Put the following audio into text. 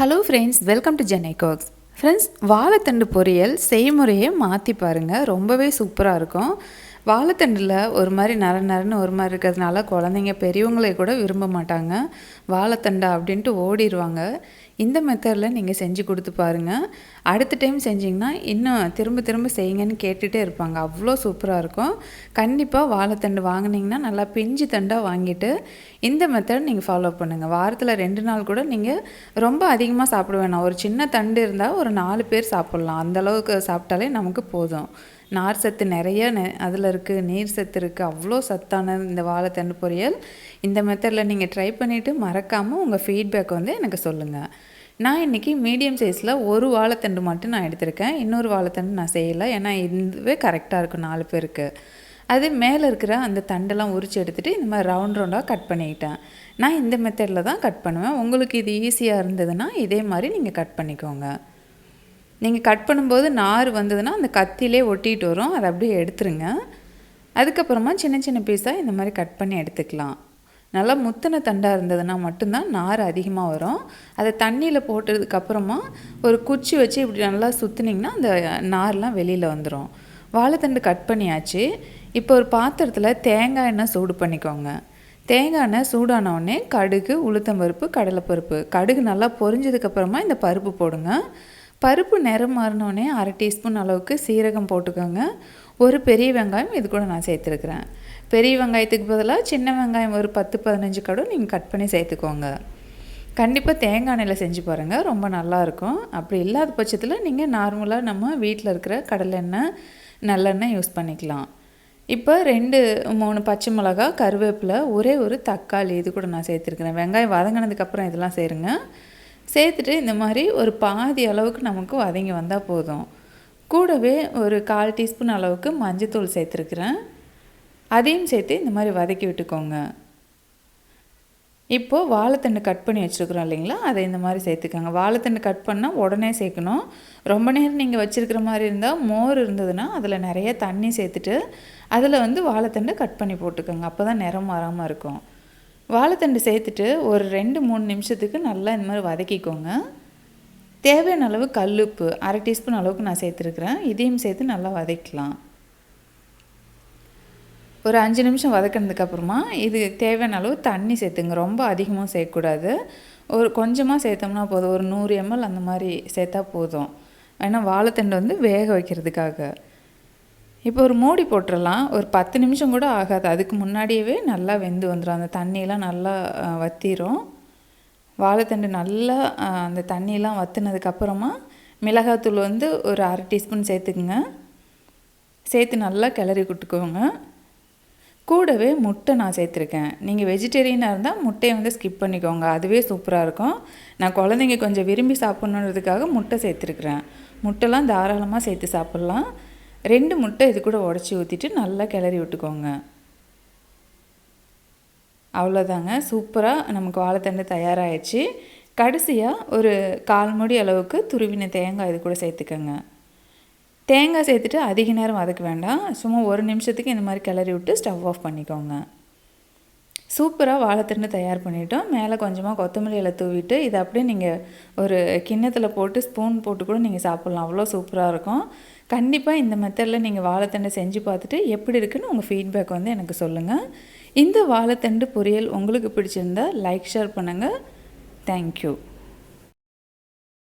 Hello friends welcome to Chennai cooks friends வாழைத்தண்டு பொரியல் செய்முறையை மாற்றி பாருங்கள் ரொம்பவே சூப்பராக இருக்கும். வாழைத்தண்டில் ஒரு மாதிரி நர நரன்னு ஒரு மாதிரி இருக்கிறதுனால குழந்தைங்க பெரியவங்களே கூட விரும்ப மாட்டாங்க. வாழைத்தண்டா அப்படின்ட்டு ஓடிடுவாங்க இந்த மெத்தடில் நீங்கள் செஞ்சு கொடுத்து பாருங்கள் அடுத்த டைம் செஞ்சிங்கன்னா இன்னும் திரும்ப திரும்ப செய்யுங்கன்னு கேட்டுகிட்டே இருப்பாங்க. அவ்வளோ சூப்பராக இருக்கும். கண்டிப்பாக வாழைத்தண்டு வாங்கினீங்கன்னா நல்லா பிஞ்சு தண்டாக வாங்கிட்டு இந்த மெத்தட் நீங்கள் ஃபாலோ பண்ணுங்கள் வாரத்தில் ரெண்டு நாள் கூட நீங்கள் ரொம்ப அதிகமாக சாப்பிட வேணாம். ஒரு சின்ன தண்டு இருந்தால் ஒரு நாலு பேர் சாப்பிட்லாம். அந்தளவுக்கு சாப்பிட்டாலே நமக்கு போதும். நார் சத்து நிறைய நெ அதில் இருக்குது நீர் சத்து இருக்குது அவ்வளோ சத்தான இந்த வாழைத்தண்டு பொரியல். இந்த மெத்தடில் நீங்கள் ட்ரை பண்ணிவிட்டு மறக்காமல் உங்கள் ஃபீட்பேக் வந்து எனக்கு சொல்லுங்கள் நான் இன்றைக்கி மீடியம் சைஸில் ஒரு வாழைத்தண்டு மட்டும் நான் எடுத்திருக்கேன். இன்னொரு வாழைத்தண்டு நான் செய்யலை. ஏன்னா இதுவே கரெக்டாக இருக்கும் நாலு பேருக்கு. அது மேலே இருக்கிற அந்த தண்டெல்லாம் உரிச்சு எடுத்துகிட்டு இந்த மாதிரி ரவுண்ட் ரவுண்டாக கட் பண்ணிக்கிட்டேன். நான் இந்த மெத்தடில் தான் கட் பண்ணுவேன். உங்களுக்கு இது ஈஸியாக இருந்ததுன்னா இதே மாதிரி நீங்கள் கட் பண்ணிக்கோங்க. நீங்கள் கட் பண்ணும்போது நார் வந்ததுன்னா அந்த கத்திலே ஒட்டிகிட்டு வரும். அதை அப்படியே எடுத்துருங்க. அதுக்கப்புறமா சின்ன சின்ன பீஸாக இந்த மாதிரி கட் பண்ணி எடுத்துக்கலாம். நல்லா முத்தின தண்டாக இருந்ததுன்னா மட்டும்தான் நார் அதிகமாக வரும். அதை தண்ணியில் போட்டதுக்கப்புறமா ஒரு குச்சி வச்சு இப்படி நல்லா சுற்றுனிங்கன்னா அந்த நார்லாம் வெளியில் வந்துடும் வாழைத்தண்டு கட் பண்ணியாச்சு. இப்போ ஒரு பாத்திரத்தில் தேங்காய் எண்ணெய் சூடு பண்ணிக்கோங்க. தேங்காய் எண்ணெய் சூடானவுடனே கடுகு உளுத்தம்பருப்பு கடலைப்பருப்பு கடுகு நல்லா பொரிஞ்சதுக்கப்புறமா இந்த பருப்பு போடுங்க. பருப்பு நிறம் மாறினோடனே அரை டீஸ்பூன் அளவுக்கு சீரகம் போட்டுக்கோங்க. ஒரு பெரிய வெங்காயம் இது கூட நான் சேர்த்துருக்குறேன். பெரிய வெங்காயத்துக்கு பதிலாக சின்ன வெங்காயம் ஒரு பத்து பதினஞ்சு கடும் நீங்கள் கட் பண்ணி சேர்த்துக்கோங்க. கண்டிப்பாக தேங்காய் எண்ணெயில் செஞ்சு பாருங்கள் ரொம்ப நல்லாயிருக்கும் அப்படி இல்லாத பட்சத்தில் நீங்கள் நார்மலாக நம்ம வீட்டில் இருக்கிற கடலெண்ணெய் நல்லெண்ணெய் யூஸ் பண்ணிக்கலாம். இப்போ ரெண்டு மூணு பச்சை மிளகா கருவேப்பிலை ஒரே ஒரு தக்காளி இது கூட நான் சேர்த்துருக்குறேன். வெங்காயம் வதங்கினதுக்கப்புறம் இதெல்லாம் சேருங்க. சேர்த்துட்டு இந்த மாதிரி ஒரு பாதி அளவுக்கு நமக்கு வதங்கி வந்தால் போதும். கூடவே ஒரு கால் டீஸ்பூன் அளவுக்கு மஞ்சத்தூள் சேர்த்துருக்குறேன். அதையும் சேர்த்து இந்த மாதிரி வதக்கி விட்டுக்கோங்க. இப்போது வாழைத்தண்டு கட் பண்ணி வச்சுருக்குறோம் இல்லைங்களா? அதை இந்த மாதிரி சேர்த்துக்கோங்க. வாழைத்தண்டு கட் பண்ணால் உடனே சேர்க்கணும். ரொம்ப நேரம் நீங்கள் வச்சுருக்கிற மாதிரி இருந்தால் மோர் இருந்ததுன்னா அதில் நிறைய தண்ணி சேர்த்துட்டு அதில் வந்து வாழைத்தண்டு கட் பண்ணி போட்டுக்கோங்க. அப்போ தான் நிறம் மாறாமல் இருக்கும். வாழைத்தண்டு சேர்த்துட்டு ஒரு ரெண்டு மூணு நிமிஷத்துக்கு நல்லா இந்த மாதிரி வதக்கிக்கோங்க. தேவையான அளவு கல்லுப்பு அரை டீஸ்பூன் அளவுக்கு நான் சேர்த்துருக்குறேன். இதையும் சேர்த்து நல்லா வதக்கலாம். ஒரு அஞ்சு நிமிஷம் வதக்கினதுக்கப்புறமா இது தேவையான அளவு தண்ணி சேர்த்துங்க. ரொம்ப அதிகமாக சேர்க்கக்கூடாது. ஒரு கொஞ்சமாக சேர்த்தோம்னா போதும். ஒரு நூறு எம்எல் அந்த மாதிரி சேர்த்தா போதும். ஏன்னா வாழைத்தண்டு வந்து வேக வைக்கிறதுக்காக. இப்போ ஒரு மூடி போட்டுடலாம் ஒரு பத்து நிமிஷம் கூட ஆகாது. அதுக்கு முன்னாடியே நல்லா வெந்து வந்துடும் அந்த தண்ணியெலாம் நல்லா வற்றிரும் வாழைத்தண்டு நல்லா அந்த தண்ணியெலாம் வற்றுனதுக்கப்புறமா மிளகாத்தூள் வந்து ஒரு அரை டீஸ்பூன் சேர்த்துக்குங்க. சேர்த்து நல்லா கிளறி விட்டுக்கோங்க. கூடவே முட்டை நான் சேர்த்துருக்கேன். நீங்கள் வெஜிடேரியனாக இருந்தால் முட்டையை வந்து ஸ்கிப் பண்ணிக்கோங்க. அதுவே சூப்பராக இருக்கும். நான் குழந்தைங்க கொஞ்சம் விரும்பி சாப்பிட்ணுன்றதுக்காக முட்டை சேர்த்துருக்குறேன். முட்டைலாம் தாராளமாக சேர்த்து சாப்பிட்லாம். ரெண்டு முட்டை இது கூட உடச்சி ஊற்றிட்டு நல்லா கிளறி விட்டுக்கோங்க. அவ்வளோதாங்க சூப்பராக நமக்கு வாழைத்தண்டு தயாராகிடுச்சு கடைசியாக ஒரு கால் மூடி அளவுக்கு துருவின தேங்காய் இது கூட சேர்த்துக்கோங்க. தேங்காய் சேர்த்துட்டு அதிக நேரம் வதக்க வேண்டாம். சும்மா ஒரு நிமிஷத்துக்கு இந்த மாதிரி கிளறி விட்டு ஸ்டவ் ஆஃப் பண்ணிக்கோங்க. சூப்பராக வாழைத்தண்டு தயார் பண்ணிட்டோம். மேலே கொஞ்சமாக கொத்தமல்லி இலை தூவிட்டு இதை அப்படியே நீங்கள் ஒரு கிண்ணத்தில் போட்டு ஸ்பூன் போட்டு கூட நீங்கள் சாப்பிட்லாம். அவ்வளோ சூப்பராக இருக்கும். கண்டிப்பாக இந்த மெத்தடில் நீங்கள் வாழைத்தண்டை செஞ்சு பார்த்துட்டு எப்படி இருக்குன்னு உங்கள் ஃபீட்பேக் வந்து எனக்கு சொல்லுங்கள் இந்த வாழைத்தண்டு பொரியல் உங்களுக்கு பிடிச்சிருந்தா லைக் ஷேர் பண்ணுங்கள் தேங்க்யூ